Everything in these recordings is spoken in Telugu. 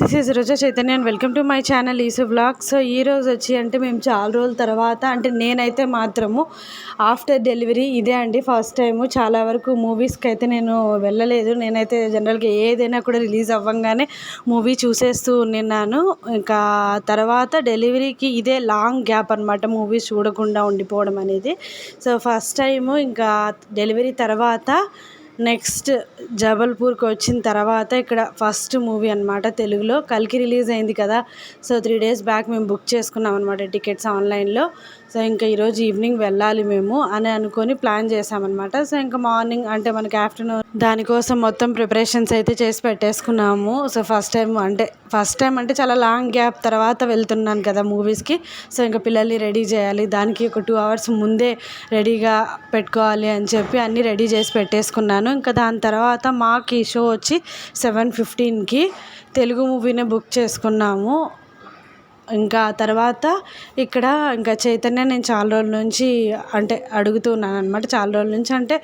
This is Roja Chaitanya and welcome to my channel ఈసు blog so ఈ రోజు వచ్చి అంటే మేము చాలా రోజుల తర్వాత అంటే నేనైతే మాత్రము ఆఫ్టర్ డెలివరీ ఇదే అండి ఫస్ట్ టైము చాలా వరకు మూవీస్కి అయితే నేను వెళ్ళలేదు. నేనైతే జనరల్గా ఏదైనా కూడా రిలీజ్ అవ్వగానే మూవీ చూసేస్తూ ఉన్నాను ఇంకా తర్వాత డెలివరీకి ఇదే లాంగ్ గ్యాప్ అనమాట మూవీస్ చూడకుండా ఉండిపోవడం అనేది. సో ఫస్ట్ టైము ఇంకా డెలివరీ తర్వాత నెక్స్ట్ జబల్పూర్కి వచ్చిన తర్వాత ఇక్కడ ఫస్ట్ మూవీ అనమాట తెలుగులో. కలికి రిలీజ్ అయింది కదా. సో త్రీ డేస్ బ్యాక్ మేము బుక్ చేసుకున్నాం అనమాట టికెట్స్ ఆన్లైన్లో. సో ఇంకా ఈరోజు ఈవినింగ్ వెళ్ళాలి మేము అని అనుకొని ప్లాన్ చేసామన్నమాట సో ఇంకా మార్నింగ్ అంటే మనకి ఆఫ్టర్నూన్ దానికోసం మొత్తం ప్రిపరేషన్స్ అయితే చేసి పెట్టేసుకున్నాము. సో ఫస్ట్ టైం అంటే ఫస్ట్ టైం అంటే చాలా లాంగ్ గ్యాప్ తర్వాత వెళ్తున్నాను కదా మూవీస్కి. సో ఇంకా పిల్లల్ని రెడీ చేయాలి. దానికి ఒక టూ అవర్స్ ముందే రెడీగా పెట్టుకోవాలి అని చెప్పి అన్నీ రెడీ చేసి పెట్టేసుకున్నాను. ఇంకా దాని తర్వాత మాకు ఈ షో వచ్చి సెవెన్ ఫిఫ్టీన్కి తెలుగు మూవీనే బుక్ చేసుకున్నాము. ఇంకా తర్వాత ఇక్కడ ఇంకా చైతన్య నేను చాలా రోజుల నుంచి అంటే అడుగుతున్నాను అనమాట చాలా రోజుల నుంచి అంటే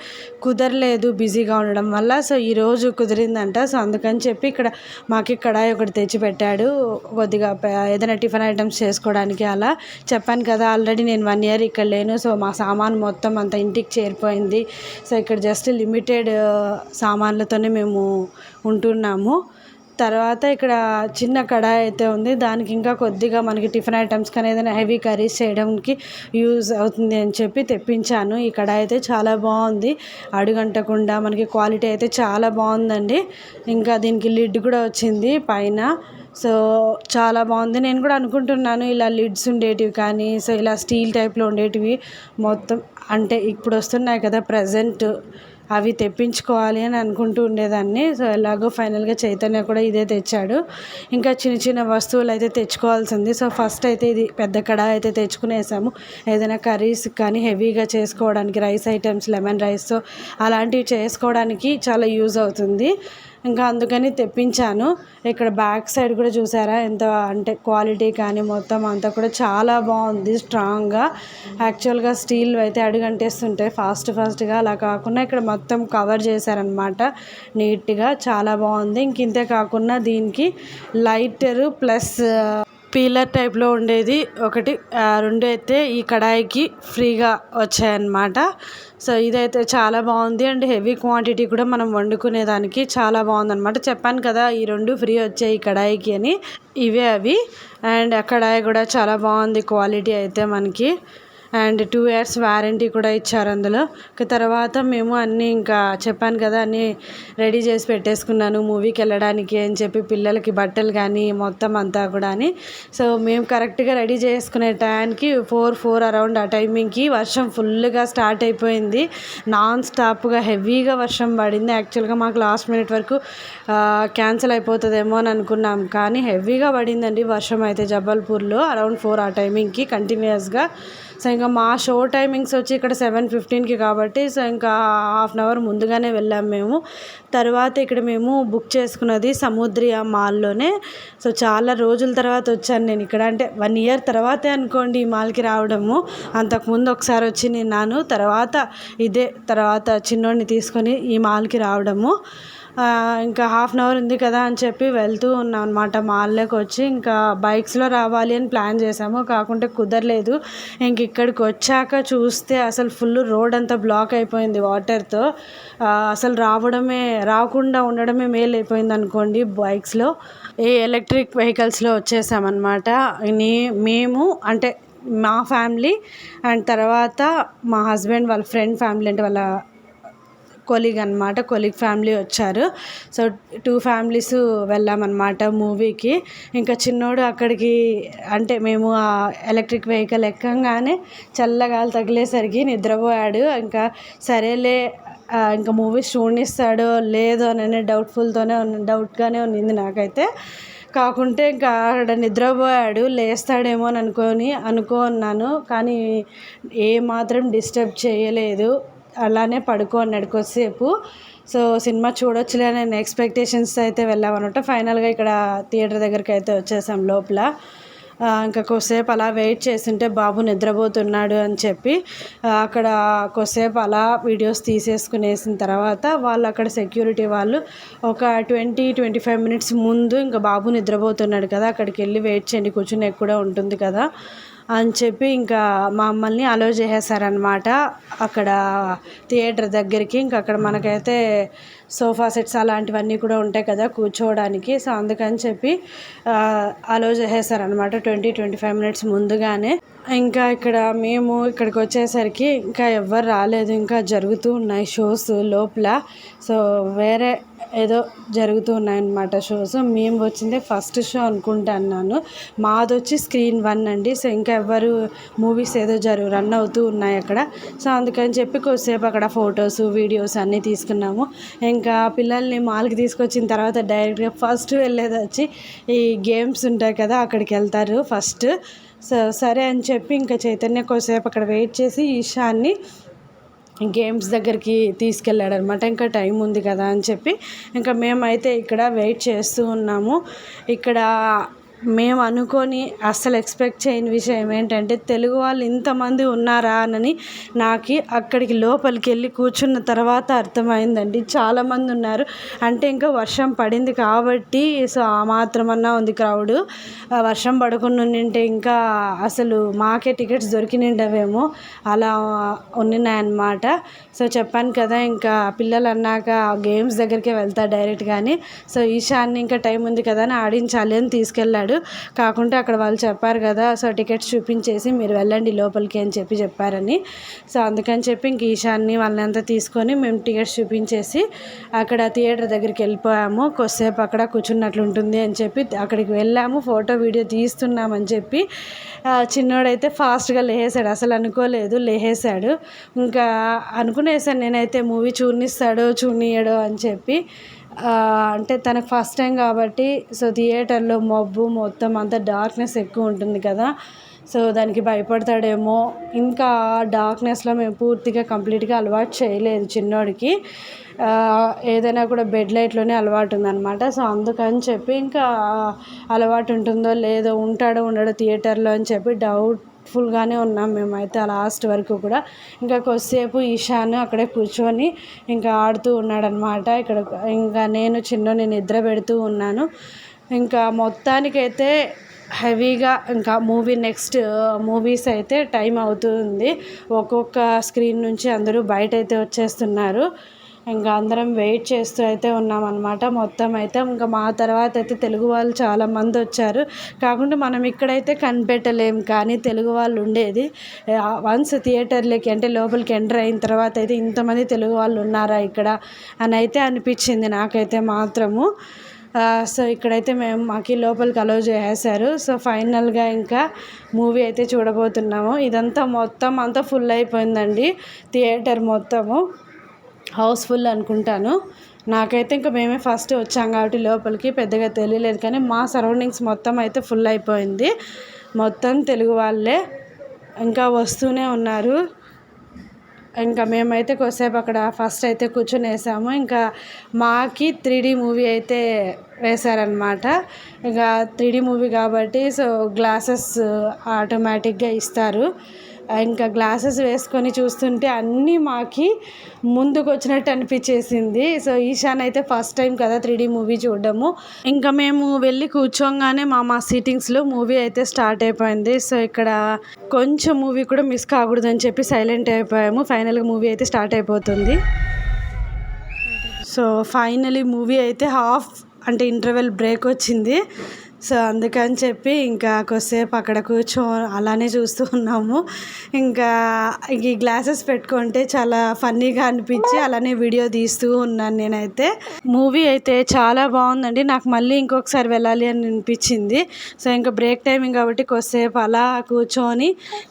కుదరలేదు బిజీగా ఉండడం వల్ల. సో ఈరోజు కుదిరిందంట. సో అందుకని చెప్పి ఇక్కడ మాకు ఇక్కడ ఒకటి తెచ్చి పెట్టాడు. కొద్దిగా ఏదైనా టిఫిన్ ఐటమ్స్ చేసుకోవడానికి అలా చెప్పాను కదా ఆల్రెడీ నేను వన్ ఇయర్ ఇక్కడ లేను. సో మా సామాన్ మొత్తం అంత ఇంటికి చేరిపోయింది. సో ఇక్కడ జస్ట్ లిమిటెడ్ సామాన్లతోనే మేము ఉంటున్నాము. తర్వాత ఇక్కడ చిన్న కడాయి అయితే ఉంది. దానికి ఇంకా కొద్దిగా మనకి టిఫిన్ ఐటమ్స్ కానీ ఏదైనా హెవీ కర్రీస్ చేయడానికి యూజ్ అవుతుంది అని చెప్పి తెప్పించాను. ఈ కడాయి అయితే చాలా బాగుంది. అడుగంటకుండా మనకి క్వాలిటీ అయితే చాలా బాగుందండి. ఇంకా దీనికి లిడ్ కూడా వచ్చింది పైన. సో చాలా బాగుంది. నేను కూడా అనుకుంటున్నాను ఇలా లిడ్స్ ఉండేటివి కానీ సో ఇలా స్టీల్ టైప్లో ఉండేటివి మొత్తం అంటే ఇప్పుడు వస్తున్నాయి కదా ప్రజెంట్ అవి తెప్పించుకోవాలి అని అనుకుంటూ ఉండేదాన్ని. సో ఎలాగో ఫైనల్గా చైతన్య కూడా ఇదే తెచ్చాడు. ఇంకా చిన్న చిన్న వస్తువులు అయితే తెచ్చుకోవాల్సింది. సో ఫస్ట్ అయితే ఇది పెద్ద కడాయి అయితే తెచ్చుకునేసాము. ఏదైనా కర్రీస్ కానీ హెవీగా చేసుకోవడానికి రైస్ ఐటమ్స్ లెమన్ రైస్ అలాంటివి చేసుకోవడానికి చాలా యూజ్ అవుతుంది. ఇంకా అందుకని తెప్పించాను. ఇక్కడ బ్యాక్ సైడ్ కూడా చూసారా? ఎంత అంటే క్వాలిటీ కానీ మొత్తం అంతా కూడా చాలా బాగుంది స్ట్రాంగ్గా. యాక్చువల్గా స్టీల్ అయితే అడుగంటేస్తుంటాయి ఫాస్ట్ ఫాస్ట్గా అలా కాకుండా ఇక్కడ మొత్తం కవర్ చేశారనమాట. నీట్గా చాలా బాగుంది. ఇంక ఇంతే కాకుండా దీనికి లైటర్ ప్లస్ పీలర్ టైప్లో ఉండేది. ఒకటి రెండు అయితే ఈ కడాయికి ఫ్రీగా వచ్చాయన్నమాట. సో ఇదైతే చాలా బాగుంది. అండ్ హెవీ క్వాంటిటీ కూడా మనం వండుకునేదానికి చాలా బాగుందన్నమాట. చెప్పాను కదా ఈ రెండు ఫ్రీ వచ్చాయి ఈ కడాయికి అని. ఇవే అవి. అండ్ ఆ కడాయి కూడా చాలా బాగుంది క్వాలిటీ అయితే మనకి. అండ్ టూ ఇయర్స్ వారంటీ కూడా ఇచ్చారు అందులో. తర్వాత మేము అన్నీ ఇంకా చెప్పాను కదా అన్నీ రెడీ చేసి పెట్టేసుకున్నాను మూవీకి వెళ్ళడానికి అని చెప్పి పిల్లలకి బట్టలు కానీ మొత్తం అంతా కూడా అని. సో మేము కరెక్ట్గా రెడీ చేసుకునే టైంకి ఫోర్ ఫోర్ అరౌండ్ ఆ టైమింగ్కి వర్షం ఫుల్గా స్టార్ట్ అయిపోయింది. నాన్ స్టాప్గా హెవీగా వర్షం పడింది. యాక్చువల్గా మాకు లాస్ట్ మినిట్ వరకు క్యాన్సిల్ అయిపోతుందేమో అని అనుకున్నాం. కానీ హెవీగా పడిందండి వర్షం అయితే జబల్పూర్లో అరౌండ్ ఫోర్ ఆ టైమింగ్కి కంటిన్యూస్గా సో ఇంకా మా షో టైమింగ్స్ వచ్చి ఇక్కడ సెవెన్ ఫిఫ్టీన్కి కాబట్టి సో ఇంకా హాఫ్ అన్ అవర్ ముందుగానే వెళ్ళాము మేము. తర్వాత ఇక్కడ మేము బుక్ చేసుకున్నది సముద్రియ మాల్లోనే. సో చాలా రోజుల తర్వాత వచ్చాను నేను ఇక్కడ. అంటే వన్ ఇయర్ తర్వాతే అనుకోండి ఈ మాల్కి రావడము. అంతకుముందు ఒకసారి వచ్చి నేను తర్వాత ఇదే తర్వాత చిన్నోడిని తీసుకొని ఈ మాల్కి రావడము. ఇంకా హాఫ్ అన్ అవర్ ఉంది కదా అని చెప్పి వెళ్తూ ఉన్నాం అనమాట మాల్లోకి వచ్చి ఇంకా బైక్స్లో రావాలి అని ప్లాన్ చేసాము కాకుంటే కుదరలేదు. ఇంక ఇక్కడికి వచ్చాక చూస్తే అసలు ఫుల్ రోడ్ అంతా బ్లాక్ అయిపోయింది వాటర్తో అసలు రావడమే రాకుండా ఉండడమే మేలు అయిపోయింది అనుకోండి బైక్స్లో ఏ ఎలక్ట్రిక్ వెహికల్స్లో వచ్చేసామన్నమాట మేము అంటే మా ఫ్యామిలీ అండ్ తర్వాత మా హస్బెండ్ వాళ్ళ ఫ్రెండ్ ఫ్యామిలీ అంటే వాళ్ళ కొలీగ్ అనమాట కొలీగ్ ఫ్యామిలీ వచ్చారు. సో టూ ఫ్యామిలీస్ వెళ్ళామన్నమాట మూవీకి. ఇంకా చిన్నోడు అక్కడికి అంటే మేము ఆ ఎలక్ట్రిక్ వెహికల్ ఎక్కగానే చల్లగాలి తగిలేసరికి నిద్రపోయాడు. ఇంకా సరేలే ఇంకా మూవీస్ చూడనిస్తాడో లేదో అని డౌట్ఫుల్తోనే డౌట్గానే ఉన్నింది నాకైతే. కాకుంటే ఇంకా అక్కడ నిద్రపోయాడు లేస్తాడేమో అని అనుకొని అనుకున్నాను. కానీ ఏమాత్రం డిస్టర్బ్ చేయలేదు. అలానే పడుకోన్నాడు కొద్దిసేపు. సో సినిమా చూడొచ్చులే అనే ఎక్స్పెక్టేషన్స్ అయితే వెళ్ళామన్నమాట ఫైనల్గా ఇక్కడ థియేటర్ దగ్గరికి అయితే వచ్చేసాం లోపల. ఇంకా కొద్దిసేపు అలా వెయిట్ చేస్తుంటే బాబు నిద్రపోతున్నాడు అని చెప్పి అక్కడ కొద్దిసేపు అలా వీడియోస్ తీసేసుకునేసిన తర్వాత వాళ్ళు అక్కడ సెక్యూరిటీ వాళ్ళు ఒక ట్వంటీ ట్వంటీ ఫైవ్ మినిట్స్ ముందు ఇంకా బాబు నిద్రపోతున్నాడు కదా అక్కడికి వెళ్ళి వెయిట్ చేయండి కూర్చుని కూడా ఉంటుంది కదా. అని చెప్పి ఇంకా మమ్మల్ని అలో చేసేసారనమాట అక్కడ థియేటర్ దగ్గరికి. ఇంకా అక్కడ మనకైతే సోఫా సెట్స్ అలాంటివన్నీ కూడా ఉంటాయి కదా కూర్చోవడానికి. సో అందుకని చెప్పి అలో చేసేసారనమాట ట్వంటీ ట్వంటీ ఫైవ్ మినిట్స్ ముందుగానే. ఇంకా ఇక్కడ మేము ఇక్కడికి వచ్చేసరికి ఇంకా ఎవ్వరు రాలేదు. ఇంకా జరుగుతూ ఉన్నాయి షోస్ లోపల. సో వేరే ఏదో జరుగుతూ ఉన్నాయన్నమాట షోస్ మేము వచ్చిందే ఫస్ట్ షో అనుకుంటున్నాను మాది వచ్చి స్క్రీన్ వన్ అండి. సో ఇంకా ఎవ్వరు మూవీస్ ఏదో జరుగు రన్ అవుతూ ఉన్నాయి అక్కడ. సో అందుకని చెప్పి కొద్దిసేపు అక్కడ ఫొటోస్ వీడియోస్ అన్నీ తీసుకున్నాము. ఇంకా పిల్లల్ని మాల్కి తీసుకొచ్చిన తర్వాత డైరెక్ట్గా ఫస్ట్ వెళ్ళేది వచ్చి ఈ గేమ్స్ ఉంటాయి కదా అక్కడికి వెళ్తారు ఫస్ట్. సో సరే అని చెప్పి ఇంకా చైతన్య కొద్దిసేపు అక్కడ వెయిట్ చేసి ఈశాన్ని గేమ్స్ దగ్గరికి తీసుకెళ్ళాడు అనమాట ఇంకా టైం ఉంది కదా అని చెప్పి. ఇంకా మేమైతే ఇక్కడ వెయిట్ చేస్తూ ఉన్నాము. ఇక్కడ మేము అనుకొని అస్సలు ఎక్స్పెక్ట్ చేయని విషయం ఏంటంటే తెలుగు వాళ్ళు ఇంతమంది ఉన్నారా అని నాకు అక్కడికి లోపలికి వెళ్ళి కూర్చున్న తర్వాత అర్థమైందండి. చాలామంది ఉన్నారు. అంటే ఇంకా వర్షం పడింది కాబట్టి సో ఆ మాత్రమన్నా ఉంది క్రౌడ్ వర్షం పడకుండా ఉంటే ఇంకా అసలు మాకే టికెట్స్ దొరికినిండవేమో అలా ఉన్నాయన్నమాట సో చెప్పాను కదా ఇంకా పిల్లలు అన్నాక గేమ్స్ దగ్గరికి వెళ్తా డైరెక్ట్ కానీ సో ఈశాన్ని ఇంకా టైం ఉంది కదా అని ఆడించాలి అని తీసుకెళ్ళాడు. కాకుంటే అక్కడ వాళ్ళు చెప్పారు కదా సో టికెట్స్ చూపించేసి మీరు వెళ్ళండి లోపలికి అని చెప్పి చెప్పారని. సో అందుకని చెప్పి ఇంక ఈశాన్ని వాళ్ళంతా తీసుకొని మేము టికెట్స్ చూపించేసి అక్కడ థియేటర్ దగ్గరికి వెళ్ళిపోయాము. కొద్దిసేపు అక్కడ కూర్చున్నట్లు ఉంటుంది అని చెప్పి అక్కడికి వెళ్ళాము. ఫోటో వీడియో తీస్తున్నామని చెప్పి చిన్నోడైతే ఫాస్ట్గా లేసాడు. అసలు అనుకోలేదు లేసాడు. ఇంకా అనుకునేసాను నేనైతే మూవీ చూనిస్తాడో చూనియడో అని చెప్పి అంటే తనకు ఫస్ట్ టైం కాబట్టి సో థియేటర్లో మబ్బు మొత్తం అంతా డార్క్నెస్ ఎక్కువ ఉంటుంది కదా. సో దానికి భయపడతాడేమో. ఇంకా డార్క్నెస్లో మేము పూర్తిగా కంప్లీట్గా అలవాటు చేయలేదు చిన్నోడికి. ఏదైనా కూడా బెడ్ లైట్లోనే అలవాటు ఉందన్నమాట. సో అందుకని చెప్పి ఇంకా అలవాటు ఉంటుందో లేదో ఉంటాడో ఉండడో థియేటర్లో అని చెప్పి డౌట్ ఫుల్గానే ఉన్నాం మేమైతే లాస్ట్ వరకు కూడా. ఇంకా కొద్దిసేపు ఈశాన్ అక్కడే కూర్చొని ఇంకా ఆడుతూ ఉన్నాడనమాట. ఇక్కడ ఇంకా నేను చిన్న నిద్ర పెడుతూ ఉన్నాను. ఇంకా మొత్తానికైతే హెవీగా ఇంకా మూవీ నెక్స్ట్ మూవీస్ అయితే టైం అవుతుంది. ఒక్కొక్క స్క్రీన్ నుంచి అందరూ బయట అయితే వచ్చేస్తున్నారు. ఇంకా అందరం వెయిట్ చేస్తూ అయితే ఉన్నామన్నమాట. మొత్తం అయితే ఇంకా మా తర్వాత అయితే తెలుగు వాళ్ళు చాలామంది వచ్చారు. కాకుండా మనం ఇక్కడైతే కనిపెట్టలేం కానీ తెలుగు వాళ్ళు ఉండేది. వన్స్ థియేటర్లోకి అంటే లోపలికి ఎంటర్ అయిన తర్వాత అయితే ఇంతమంది తెలుగు వాళ్ళు ఉన్నారా ఇక్కడ అని అయితే అనిపించింది నాకైతే మాత్రము. సో ఇక్కడైతే మేము మాకు లోపలికి అలౌ చేసేసారు సో ఫైనల్గా ఇంకా మూవీ అయితే చూడబోతున్నాము. ఇదంతా మొత్తం అంతా ఫుల్ అయిపోయిందండి. థియేటర్ మొత్తము. హౌస్ఫుల్ అనుకుంటాను. నాకైతే ఇంకా మేమే ఫస్ట్ వచ్చాం కాబట్టి లోపలికి పెద్దగా తెలియలేదు కానీ మా సరౌండింగ్స్ మొత్తం అయితే ఫుల్ అయిపోయింది. మొత్తం తెలుగు వాళ్ళే ఇంకా వస్తూనే ఉన్నారు. ఇంకా మేమైతే కొద్దిసేపు అక్కడ ఫస్ట్ అయితే కూర్చొని వేసాము ఇంకా మాకి త్రీ డీ మూవీ అయితే వేశారనమాట ఇంకా త్రీ డీ మూవీ కాబట్టి సో గ్లాసెస్ ఆటోమేటిక్గా ఇస్తారు. ఇంకా గ్లాసెస్ వేసుకొని చూస్తుంటే అన్నీ మాకి ముందుకు వచ్చినట్టు అనిపించేసింది. సో ఈశాన్ అయితే ఫస్ట్ టైం కదా త్రీడీ మూవీ చూడడము. ఇంకా మేము వెళ్ళి కూర్చోగానే మా మా సీటింగ్స్లో మూవీ అయితే స్టార్ట్ అయిపోయింది. సో ఇక్కడ కొంచెం మూవీ కూడా మిస్ కాకూడదని చెప్పి సైలెంట్ అయిపోయాము. ఫైనల్గా మూవీ అయితే స్టార్ట్ అయిపోతుంది. సో ఫైనలీ మూవీ అయితే హాఫ్ అంటే ఇంటర్వెల్ బ్రేక్ వచ్చింది. సో అందుకని చెప్పి ఇంకా కొద్దిసేపు అక్కడ కూర్చో అలానే చూస్తూ ఉన్నాము. ఇంకా ఈ గ్లాసెస్ పెట్టుకుంటే చాలా ఫన్నీగా అనిపించి అలానే వీడియో తీస్తూ ఉన్నాను నేనైతే. మూవీ అయితే చాలా బాగుందండి. నాకు మళ్ళీ ఇంకొకసారి వెళ్ళాలి అని అనిపించింది. సో ఇంకా బ్రేక్ టైమింగ్ కాబట్టి కొద్దిసేపు అలా కూర్చొని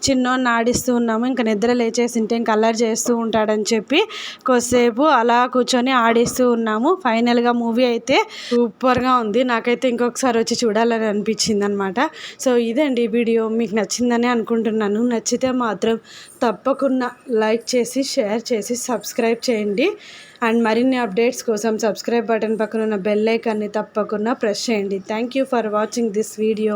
చిన్నోన్ని ఆడిస్తూ ఉన్నాము. ఇంకా నిద్ర లేచేసింటే ఇంకా అల్లరి చేస్తూ ఉంటాడని చెప్పి కొద్దిసేపు అలా కూర్చొని ఆడిస్తూ ఉన్నాము. ఫైనల్గా మూవీ అయితే సూపర్గా ఉంది. నాకైతే ఇంకొకసారి వచ్చి చూడాలి. చూడాలని అనిపించింది అనమాట సో ఇదండి వీడియో. మీకు నచ్చిందని అనుకుంటున్నాను. నచ్చితే మాత్రం తప్పకుండా లైక్ చేసి షేర్ చేసి సబ్స్క్రైబ్ చేయండి. అండ్ మరిన్ని అప్డేట్స్ కోసం సబ్స్క్రైబ్ బటన్ పక్కన ఉన్న బెల్ ఐకాన్ని తప్పకుండా ప్రెస్ చేయండి. Thank you for watching this video.